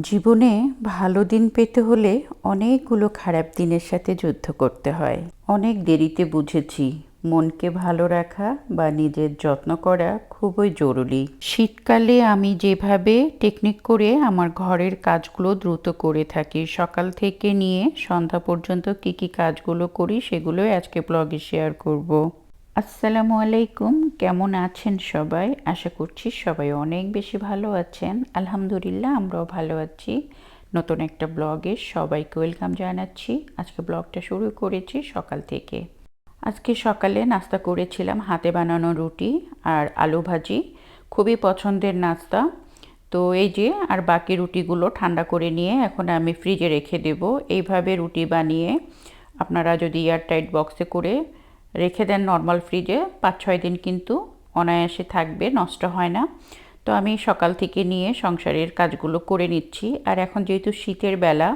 জীবনে ভালো দিন পেতে হলে অনেকগুলো খারাপ দিনের সাথে যুদ্ধ করতে হয় অনেক দেরিতে বুঝেছি মনকে ভালো রাখা বা নিজের যত্ন করা খুবই জরুরি শীতকালে আমি যেভাবে টেকনিক করে আমার ঘরের কাজগুলো দ্রুত করে থাকি, সকাল থেকে নিয়ে সন্ধ্যা পর্যন্ত কি কি কাজগুলো করি সেগুলোই আজকে ব্লগে শেয়ার করব। আসসালামু আলাইকুম, কেমন আছেন সবাই? আশা করছি সবাই অনেক বেশি ভালো আছেন। আলহামদুলিল্লাহ, আমরাও ভালো আছি। নতুন একটা ব্লগে সবাইকে ওয়েলকাম জানাচ্ছি। আজকে ব্লগটা শুরু করেছি সকাল থেকে। আজকে সকালে নাস্তা করেছিলাম হাতে বানানো রুটি আর আলু ভাজি। খুবই পছন্দের নাস্তা। তো এই যে, আর বাকি রুটিগুলো ঠান্ডা করে নিয়ে এখন আমি ফ্রিজে রেখে দেব। এইভাবে রুটি বানিয়ে আপনারা যদি এয়ারটাইট বক্সে করে রেখে দেন নর্মাল ফ্রিজে পাঁচ ছয় দিন কিন্তু অনায়াসে থাকবে, নষ্ট হয় না। তো আমি সকাল থেকে নিয়ে সংসারের কাজগুলো করে নিচ্ছি। আর এখন যেহেতু শীতের বেলা,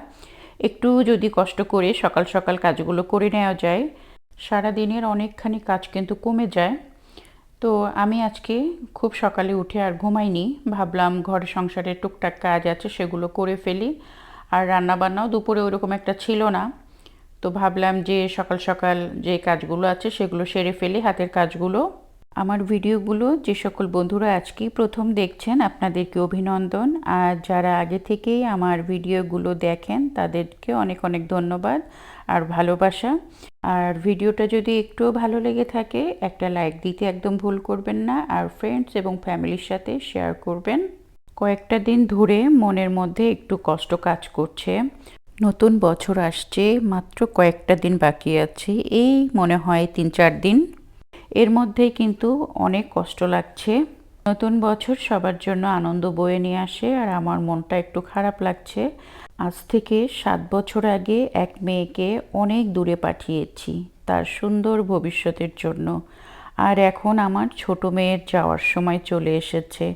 একটু যদি কষ্ট করে সকাল সকাল কাজগুলো করে নেওয়া যায় সারা দিনের অনেকখানি কাজ কিন্তু কমে যায়। তো আমি আজকে খুব সকালে উঠে আর ঘুমাইনি। ভাবলাম ঘর সংসারের টুকটাক কাজ আছে সেগুলো করে ফেলি। আর রান্নাবান্নাও দুপুরে ওরকম একটা ছিল না। তো ভাবলাম যে সকাল সকাল যে কাজগুলো আছে সেগুলো সেরে ফেলি, হাতের কাজগুলো। আমার ভিডিওগুলো যে সকল বন্ধুরা আজকেই প্রথম দেখছেন, আপনাদেরকে অভিনন্দন। আর যারা আগে থেকেই আমার ভিডিওগুলো দেখেন, তাদেরকে অনেক অনেক ধন্যবাদ আর ভালোবাসা। আর ভিডিওটা যদি একটুও ভালো লেগে থাকে, একটা লাইক দিতে একদম ভুল করবেন না। আর ফ্রেন্ডস এবং ফ্যামিলির সাথে শেয়ার করবেন। কয়েকটা দিন ধরে মনের মধ্যে একটু কষ্ট কাজ করছে। নতুন বছর আসছে, মাত্র কয়েকটা দিন বাকি আছে। এই মনে হয় তিন চার দিন। এর মধ্যেই কিন্তু অনেক কষ্ট লাগছে। নতুন বছর সবার জন্য আনন্দ বয়ে নিয়ে আসে আর আমার মনটা একটু খারাপ লাগছে। আজ থেকে সাত বছর আগে এক মেয়েকে অনেক দূরে পাঠিয়েছি, তার সুন্দর ভবিষ্যতের জন্য। আর এখন আমার ছোট মেয়ের যাওয়ার সময় চলে এসেছে।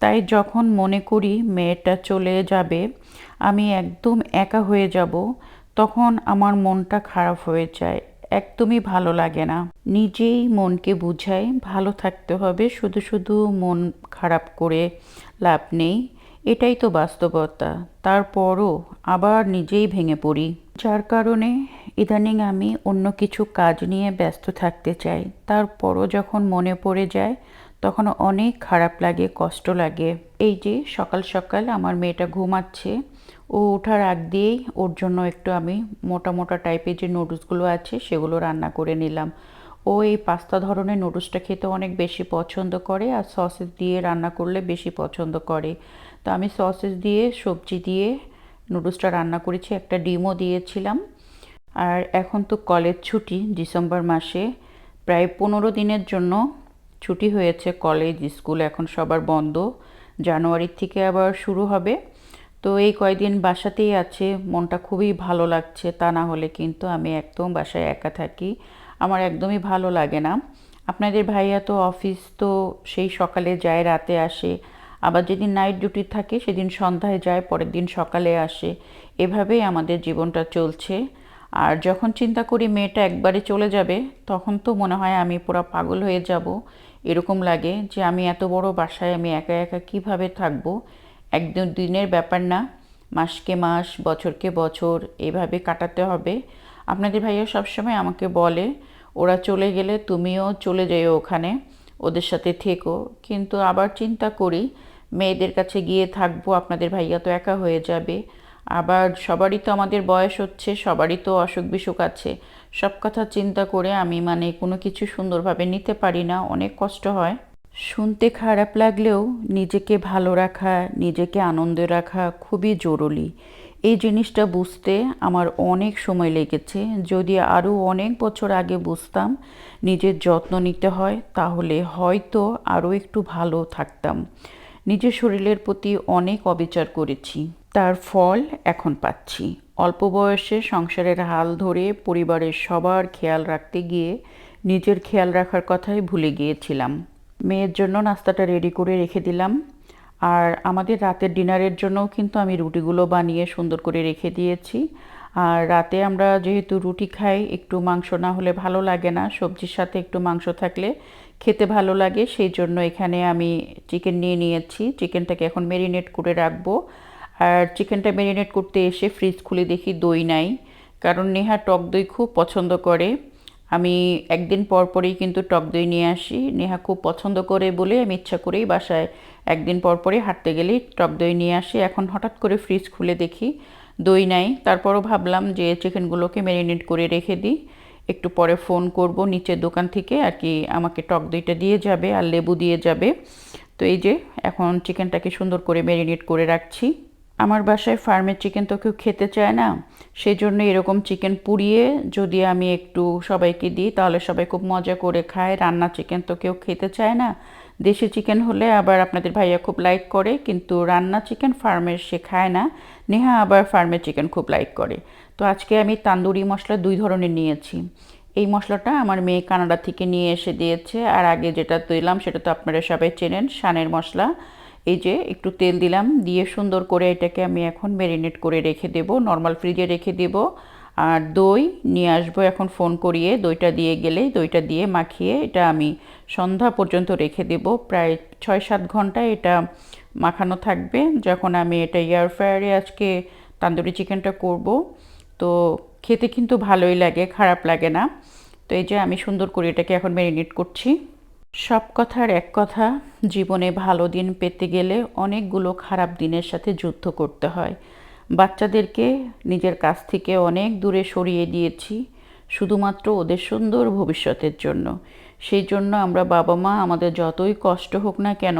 তাই যখন মনে করি মেয়েটা চলে যাবে আমি একদম একা হয়ে যাব, তখন আমার মনটা খারাপ হয়ে যায়, একদমই ভালো লাগে না। নিজেই মনকে বুঝাই, ভালো থাকতে হবে, শুধু শুধু মন খারাপ করে লাভ নেই, এটাই তো বাস্তবতা। তারপরও আবার নিজেই ভেঙে পড়ি। যার কারণে ইদানিং আমি অন্য কিছু কাজ নিয়ে ব্যস্ত থাকতে চাই। তারপরও যখন মনে পড়ে যায়, তখন অনেক খারাপ লাগে, কষ্ট লাগে। এই যে সকাল সকাল আমার মেয়েটা ঘুমাচ্ছে ও ওঠার আগ দিয়েই ওর জন্য একটু আমি মোটা মোটা টাইপের যে নুডলসগুলো আছে সেগুলো রান্না করে নিলাম। ও এই পাস্তা ধরনের নুডলসটা খেতে অনেক বেশি পছন্দ করে আর সসেস দিয়ে রান্না করলে বেশি পছন্দ করে। তো আমি সসেস দিয়ে, সবজি দিয়ে নুডলসটা রান্না করেছি, একটা ডিমও দিয়েছিলাম। আর এখন তো কলেজ ছুটি ডিসেম্বর মাসে, প্রায় পনেরো দিনের জন্য ছুটি হয়েছে কলেজ, স্কুল এখন সবার বন্ধ। জানুয়ারির থেকে আবার শুরু হবে। তো এই কয়েকদিন বাসাতেই আছে, মনটা খুবই ভালো লাগছে, তা না হলে কিন্তু আমি একদম বাসায় একা থাকি, আমার একদমই ভালো লাগে না। আপনাদের ভাইয়া তো অফিস তো সেই সকালে যায়, রাতে আসে, আবার যেদিন নাইট ডিউটি থাকে সেদিন সন্ধ্যায় যায়, পরের দিন সকালে আসে, এভাবেই আমাদের জীবনটা চলছে। আর যখন চিন্তা করি মেয়েটা একবারে চলে যাবে, তখন তো মনে হয় আমি পুরো পাগল হয়ে যাব, এরকম লাগে যে আমি এত বড় বাসায় আমি একা একা কীভাবে থাকব একদিন দিনের ব্যাপার না। মাসকে মাস, বছরকে বছর এভাবে কাটাতে হবে। আপনাদের ভাইয়া সবসময় আমাকে বলে, ওরা চলে গেলে তুমিও চলে যেও ওখানে, ওদের সাথে থেকো। কিন্তু আবার চিন্তা করি, মেয়েদের কাছে গিয়ে থাকব, আপনাদের ভাইয়া তো একা হয়ে যাবে। আবার সবারই তো আমাদের বয়স হচ্ছে, সবারই তো অসুখ বিসুখ আছে। সব কথা চিন্তা করে আমি মানে কোনো কিছু সুন্দরভাবে নিতে পারি না, অনেক কষ্ট হয়। শুনতে খারাপ লাগলেও নিজেকে ভালো রাখা, নিজেকে আনন্দে রাখা খুবই জরুরি। এই জিনিসটা বুঝতে আমার অনেক সময় লেগেছে। যদি আরও অনেক বছর আগে বুঝতাম নিজের যত্ন নিতে হয়, তাহলে হয়তো আরও একটু ভালো থাকতাম। নিজের শরীরের প্রতি অনেক অবিচার করেছি। তার ফল এখন পাচ্ছি। অল্প বয়সে সংসারের হাল ধরে পরিবারের সবার খেয়াল রাখতে গিয়ে নিজের খেয়াল রাখার কথাই ভুলে গিয়েছিলাম। মেয়ের জন্য নাস্তাটা রেডি করে রেখে দিলাম। আর আমাদের রাতের ডিনারের জন্যও কিন্তু আমি রুটিগুলো বানিয়ে সুন্দর করে রেখে দিয়েছি। আর রাতে আমরা যেহেতু রুটি খাই, একটু মাংস না হলে ভালো লাগে না। সবজির সাথে একটু মাংস থাকলে খেতে ভালো লাগে। সেই জন্য এখানে আমি চিকেন নিয়ে নিয়েছি। চিকেনটাকে এখন মেরিনেট করে রাখব। আর চিকেনটা ম্যারিনেট করতে এসে ফ্রিজ খুলে দেখি দই নাই। কারণ নেহা টক দই খুব পছন্দ করে। আমি একদিন পর পরই কিন্তু টক দই নিয়ে আসি। নেহা খুব পছন্দ করে বলে আমি ইচ্ছা করেই বাসায় একদিন পর পরই হাঁটতে গেলেই টক দই নিয়ে আসি। এখন হঠাৎ করে ফ্রিজ খুলে দেখি, দই নাই। তারপরও ভাবলাম যে চিকেনগুলোকে ম্যারিনেট করে রেখে দিই। একটু পরে ফোন করব নিচের দোকান থেকে, আর কি আমাকে টক দইটা দিয়ে যাবে আর লেবু দিয়ে যাবে। তো এই যে, এখন চিকেনটাকে সুন্দর করে ম্যারিনেট করে রাখছি। আমার বাসায় ফার্মের চিকেন তো কেউ খেতে চায় না সেই জন্য এরকম চিকেন পুড়িয়ে যদি আমি একটু সবাইকে দিই, তাহলে সবাই খুব মজা করে খায়। রান্না চিকেন তো কেউ খেতে চায় না। দেশি চিকেন হলে আবার আপনাদের ভাইয়া খুব লাইক করে, কিন্তু রান্না চিকেন ফার্মের সে খায় না। নেহা আবার ফার্মের চিকেন খুব লাইক করে। তো আজকে আমি তান্দুরি মশলা দুই ধরনের নিয়েছি। এই মশলাটা আমার মেয়ে কানাডা থেকে নিয়ে এসে দিয়েছে, আর আগে যেটা দিলাম সেটা তো আপনারা সবাই চেনেন, শানের মশলা। এই যে একটু তেল দিলাম, দিয়ে সুন্দর করে এটাকে আমি এখন ম্যারিনেট করে রেখে দেব নর্মাল ফ্রিজে রেখে দেব। আর দই নিয়ে আসব এখন ফোন করিয়ে, দইটা দিয়ে গেলে দইটা দিয়ে মাখিয়ে এটা আমি সন্ধ্যা পর্যন্ত রেখে দেব। প্রায় ছয় সাত ঘণ্টা এটা মাখানো থাকবে। যখন আমি এটা এয়ার ফ্রায়ারে আজকে তান্দুরি চিকেনটা করব, তো খেতে কিন্তু ভালোই লাগে, খারাপ লাগে না। তো এই যে আমি সুন্দর করে এটাকে এখন ম্যারিনেট করছি। সব কথার এক কথা, জীবনে ভালো দিন পেতে গেলে অনেকগুলো খারাপ দিনের সাথে যুদ্ধ করতে হয়। বাচ্চাদেরকে নিজের কাছ থেকে অনেক দূরে সরিয়ে দিয়েছি, শুধুমাত্র ওদের সুন্দর ভবিষ্যতের জন্য। সেই জন্য আমরা বাবা মা আমাদের যতই কষ্ট হোক না কেন,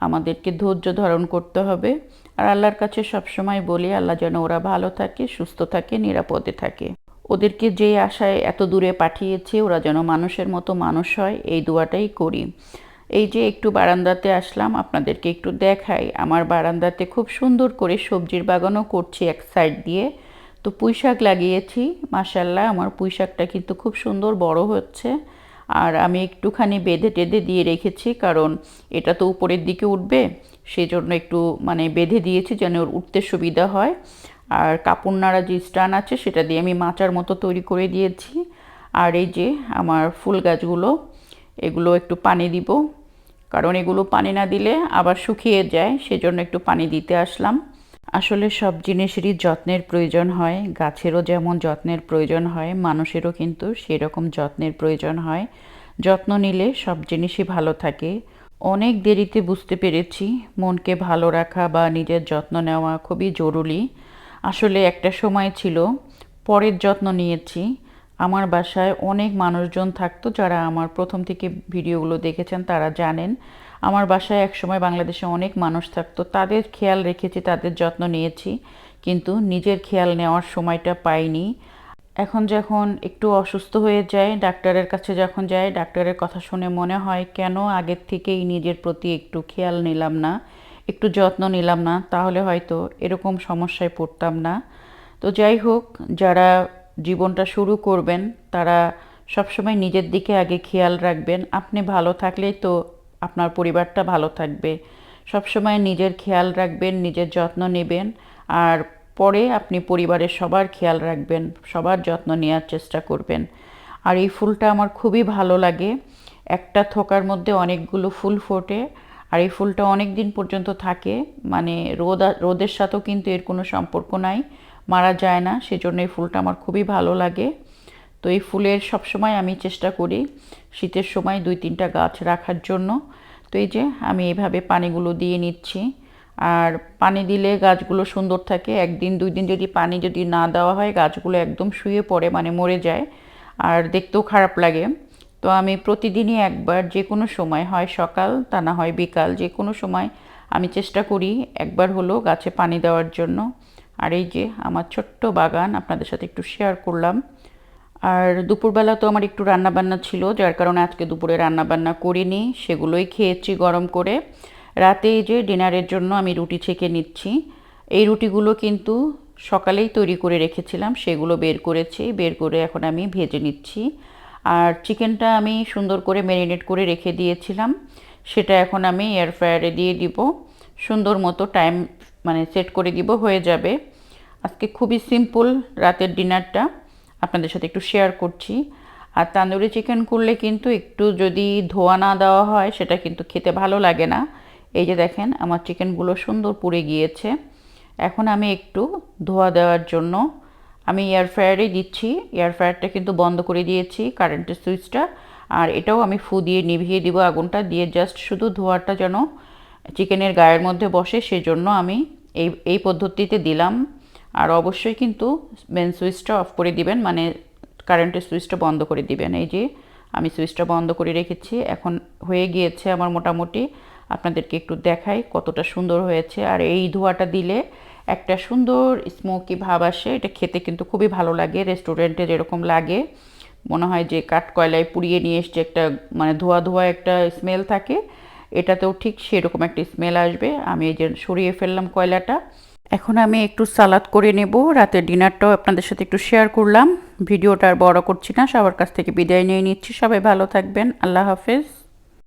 আমাদেরকে ধৈর্য ধারণ করতে হবে। আর আল্লাহর কাছে সবসময় বলি, আল্লাহ যেন ওরা ভালো থাকে, সুস্থ থাকে, নিরাপদে থাকে। ওদেরকে যে আশায় এত দূরে পাঠিয়েছে, ওরা যেন মানুষের মতো মানুষ হয়, এই দোয়াটাই করি। এই যে একটু বারান্দাতে আসলাম, আপনাদেরকে একটু দেখাই। আমার বারান্দাতে খুব সুন্দর করে সবজির বাগানও করছি এক সাইড দিয়ে। তো পুঁই শাক লাগিয়েছি মাসাল্লাহ আমার পুঁই শাকটা কিন্তু খুব সুন্দর বড় হচ্ছে। আর আমি একটুখানি বেঁধে টেঁধে দিয়ে রেখেছি, কারণ এটা তো উপরের দিকে উঠবে। সেই জন্য একটু মানে বেঁধে দিয়েছি যেন ওর উঠতে সুবিধা হয়। আর কাপড় নাড়া যে স্টান আছে, সেটা দিয়ে আমি মাচার মতো তৈরি করে দিয়েছি। আর এই যে আমার ফুল গাছগুলো, এগুলো একটু পানি দিব। কারণ এগুলো পানি না দিলে আবার শুকিয়ে যায়, সেজন্য একটু পানি দিতে আসলাম। আসলে সব জিনিসেরই যত্নের প্রয়োজন হয়, গাছেরও যেমন যত্নের প্রয়োজন হয়, মানুষেরও কিন্তু সেরকম যত্নের প্রয়োজন হয়। যত্ন নিলে সব জিনিসই ভালো থাকে। অনেক দেরিতে বুঝতে পেরেছি, মনকে ভালো রাখা বা নিজের যত্ন নেওয়া খুবই জরুরি। আসলে একটা সময় ছিল, পরের যত্ন নিয়েছি। আমার বাসায় অনেক মানুষজন থাকতো যারা আমার প্রথম থেকে ভিডিওগুলো দেখেছেন, তারা জানেন। আমার বাসায় একসময় বাংলাদেশে অনেক মানুষ থাকতো, তাদের খেয়াল রেখেছি, তাদের যত্ন নিয়েছি। কিন্তু নিজের খেয়াল নেওয়ার সময়টা পাইনি। এখন যখন একটু অসুস্থ হয়ে যায়, ডাক্তারের কাছে যখন যায় ডাক্তারের কথা শুনে মনে হয়, কেন আগের থেকেই নিজের প্রতি একটু খেয়াল নিলাম না? একটু যত্ন নিলাম না, তাহলে হয়তো এরকম সমস্যায় পড়তাম না। তো যাই হোক, যারা জীবনটা শুরু করবেন, তারা সবসময় নিজের দিকে আগে খেয়াল রাখবেন। আপনি ভালো থাকলেই তো আপনার পরিবারটা ভালো থাকবে। সবসময় নিজের খেয়াল রাখবেন, নিজের যত্ন নেবেন, আর পরে আপনি পরিবারের সবার খেয়াল রাখবেন, সবার যত্ন নেওয়ার চেষ্টা করবেন। আর এই ফুলটা আমার খুবই ভালো লাগে। একটা থোকার মধ্যে অনেকগুলো ফুল ফোটে। আর এই ফুলটা অনেক দিন পর্যন্ত থাকে। মানে রোদ রোদের সাথেও কিন্তু এর কোনো সম্পর্ক নাই, মারা যায় না, সেজন্য এই ফুলটা আমার খুবই ভালো লাগে। তো এই ফুলের সবসময় আমি চেষ্টা করি শীতের সময় দুই তিনটা গাছ রাখার জন্য। তো এই যে আমি এইভাবে পানিগুলো দিয়ে নিচ্ছি। আর পানি দিলে গাছগুলো সুন্দর থাকে। একদিন, দুই দিন যদি পানি যদি না দেওয়া হয়, গাছগুলো একদম শুয়ে পড়ে মানে মরে যায়। আর দেখতেও খারাপ লাগে। তো আমি প্রতিদিনই একবার যে কোনো সময়, হয় সকাল তা না হয় বিকাল, যে কোনো সময় আমি চেষ্টা করি একবার হলো গাছে পানি দেওয়ার জন্য। আর এই যে আমার ছোট্ট বাগান আপনাদের সাথে একটু শেয়ার করলাম। আর দুপুরবেলা তো আমার একটু রান্নাবান্না ছিল, যার কারণে আজকে দুপুরে রান্নাবান্না করিনি, সেগুলোই খেয়েছি গরম করে। রাতে যে ডিনারের জন্য আমি রুটি ছেঁকে নিচ্ছি। এই রুটিগুলো কিন্তু সকালেই তৈরি করে রেখেছিলাম, সেগুলো বের করেছি, বের করে এখন আমি ভেজে নিচ্ছি। আর চিকেনটা আমি সুন্দর করে ম্যারিনেট করে রেখে দিয়েছিলাম। সেটা এখন আমি এয়ার ফ্রায়ারে দিয়ে দিব। সুন্দর মতো টাইম মানে সেট করে দিব, হয়ে যাবে। আজকে খুবই সিম্পল রাতের ডিনারটা আপনাদের সাথে একটু শেয়ার করছি। আর তান্দুরি চিকেন করলে কিন্তু একটু যদি ধোয়া না দেওয়া হয়, সেটা কিন্তু খেতে ভালো লাগে না। এই যে দেখেন, আমার চিকেনগুলো সুন্দর পুড়ে গিয়েছে। এখন আমি একটু ধোয়া দেওয়ার জন্য আমি এয়ার ফ্রায়ারেই দিচ্ছি। এয়ার ফ্রায়ারটা কিন্তু বন্ধ করে দিয়েছি কারেন্টের সুইচটা। আর এটাও আমি ফু দিয়ে নিভিয়ে দিব আগুনটা, দিয়ে জাস্ট শুধু ধোয়াটা যেন চিকেনের গায়ের মধ্যে বসে, সেজন্য আমি এই এই পদ্ধতিতে দিলাম। আর অবশ্যই কিন্তু মেন সুইচটা অফ করে দিবেন মানে কারেন্টের সুইচটা বন্ধ করে দিবেন। এই যে আমি সুইচটা বন্ধ করে রেখেছি, এখন হয়ে গিয়েছে আমার মোটামুটি। আপনাদেরকে একটু দেখাই কতটা সুন্দর হয়েছে। আর এই ধোঁয়াটা দিলে একটা সুন্দর স্মোকি ভাব আসে, এটা খেতে কিন্তু খুবই ভালো লাগে রেস্টুরেন্টে যেরকম লাগে। মনে হয় যে কাঠ কয়লায় পুড়িয়ে নিয়ে এসছে একটা মানে ধোয়া ধোয়া একটা স্মেল থাকে। এটাতেও ঠিক সেরকম একটা স্মেল আসবে। আমি এই যে সরিয়ে ফেললাম কয়লাটা। এখন আমি একটু সালাদ করে নেব। রাতের ডিনারটাও আপনাদের সাথে একটু শেয়ার করলাম। ভিডিওটা আর বড় করছি না, সবার কাছ থেকে বিদায় নিয়ে নিচ্ছি। সবাই ভালো থাকবেন। আল্লাহ হাফেজ।